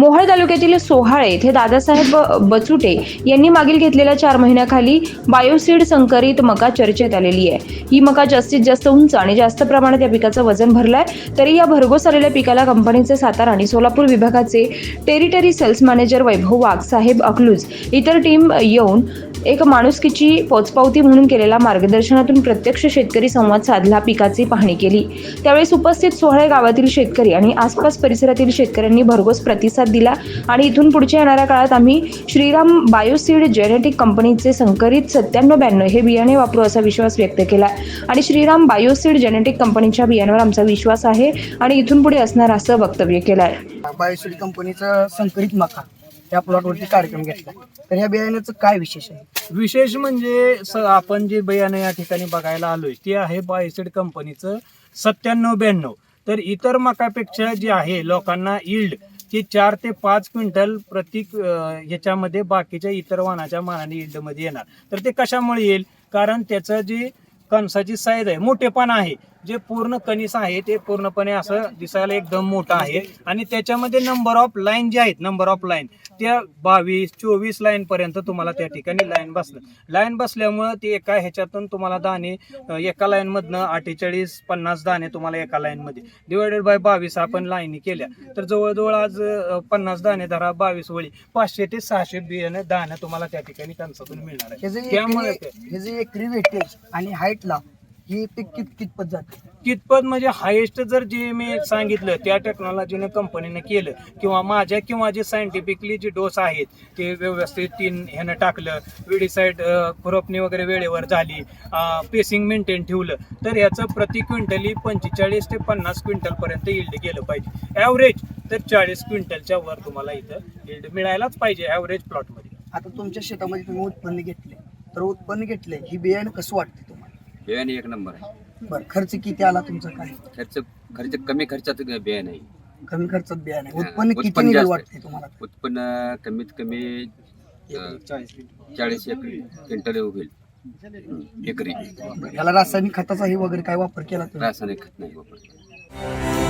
मोहाळ तालुक्यातील सोहाळे येथे दादासाहेब बचुटे यांनी मागील घेतलेल्या चार महिन्याखाली बायोसीड संकरित मका चर्चेत आलेली आहे. ही मका जास्तीत जास्त उंच आणि जास्त प्रमाणात या पिकाचं वजन भरलंय तरी या भरघोस आलेल्या पिकाला कंपनीचे सातारा आणि सोलापूर विभागाचे territory sales manager Vaibhav Wagh Saheb Akluj इतर टीम येऊन एक माणुसकीची पोचपावती म्हणून केलेल्या मार्गदर्शनातून प्रत्यक्ष शेतकरी संवाद साधला पिकाची पाहणी केली. त्यावेळेस उपस्थित सोहळे गावातील शेतकरी आणि आसपास परिसरातील शेतकऱ्यांनी भरघोस प्रतिसाद दिला. आणि इथून पुढच्या येणाऱ्या काळात आम्ही श्रीराम बायोसीड जेनेटिक कंपनीचे संकरित सत्त्याण्णव ब्याण्णव हे बियाणे वापरू असा विश्वास व्यक्त केला. आणि श्रीराम बायोसीड जेनेटिक कंपनीच्या बियाण्यावर आमचा विश्वास आहे आणि इथून पुढे असणार असं वक्तव्य केलं आहे बायोसिड कंपनीचं संकरित मका या प्लॉटवरती कार्यक्रम घेतला. तर ह्या बियाण्याचं काय विशेष आहे? विशेष म्हणजे स आपण जे बियाणं या ठिकाणी बघायला आलोय ते आहे बायोसिड कंपनीचं सत्त्याण्णव ब्याण्णव. तर इतर मकापेक्षा जे आहे लोकांना इल्ड की चार ते पाच क्विंटल प्रति ह्याच्यामध्ये बाकीच्या इतर वाहनाच्या मानाने इल्डमध्ये येणार. तर ते कशामुळे येईल? कारण त्याचं जे कणसाची साईज आहे मोठेपण आहे. जे पूर्ण कणीस आहे ते पूर्णपणे असं दिसायला एकदम मोठं आहे. आणि त्याच्यामध्ये नंबर ऑफ लाईन जे आहेत नंबर ऑफ लाईन त्या बावीस चोवीस लाईन पर्यंत तुम्हाला त्या ठिकाणी लाईन बसलं. लाईन बसल्यामुळं ते एका ह्याच्यातून तुम्हाला दाणे एका लाईन मधनं अठ्ठेचाळीस पन्नास दाणे तुम्हाला एका लाईन मध्ये डिवायडेड बाय बावीस आपण लाईनी केल्या. तर जवळजवळ आज पन्नास दाणे धरा बावीस वळी. पाचशे ते सहाशे बियाणे दाणे तुम्हाला त्या ठिकाणी कणसातून मिळणार आहे. त्यामुळे हे आणि हाईटला ही पीक कित कितपत जाते? कितपत म्हणजे हायेस्ट जर जे मी सांगितलं त्या टेक्नॉलॉजीने कंपनीने केलं किंवा माझ्या किंवा जे सायंटिफिकली जे डोस आहेत ते व्यवस्थित तीन ह्यानं टाकलं विडीसाईड खुरपणी वगैरे वेळेवर झाली पेसिंग मेंटेन ठेवलं तर याचं प्रति क्विंटली पंचेचाळीस ते पन्नास क्विंटलपर्यंत इल्ड गेलं पाहिजे. ॲव्हरेज तर चाळीस क्विंटलच्या वर तुम्हाला इथं इल्ड मिळायलाच पाहिजे ॲव्हरेज प्लॉटमध्ये आता तुमच्या शेतामध्ये तुम्ही उत्पन्न घेतले तर उत्पन्न घेतले ही बियाणं कसं वाटतं बियाणे एक नंबर आहे. बरं खर्च किती आला तुमचा काय? खर्च खर्च कमी खर्चात बियाणे. आहे कमी खर्चात बियाणं. उत्पन्न किती उत्पन्न निघेल जास्त. वाटते तुम्हाला? उत्पन्न कमीत कमी अं, चाळीस एक क्विंटल होईल. एकरी. बरं, याला रासायनिक खताचाही वगैरे काय वापर केला तुम्ही? रासायनिक खत नाही वापरत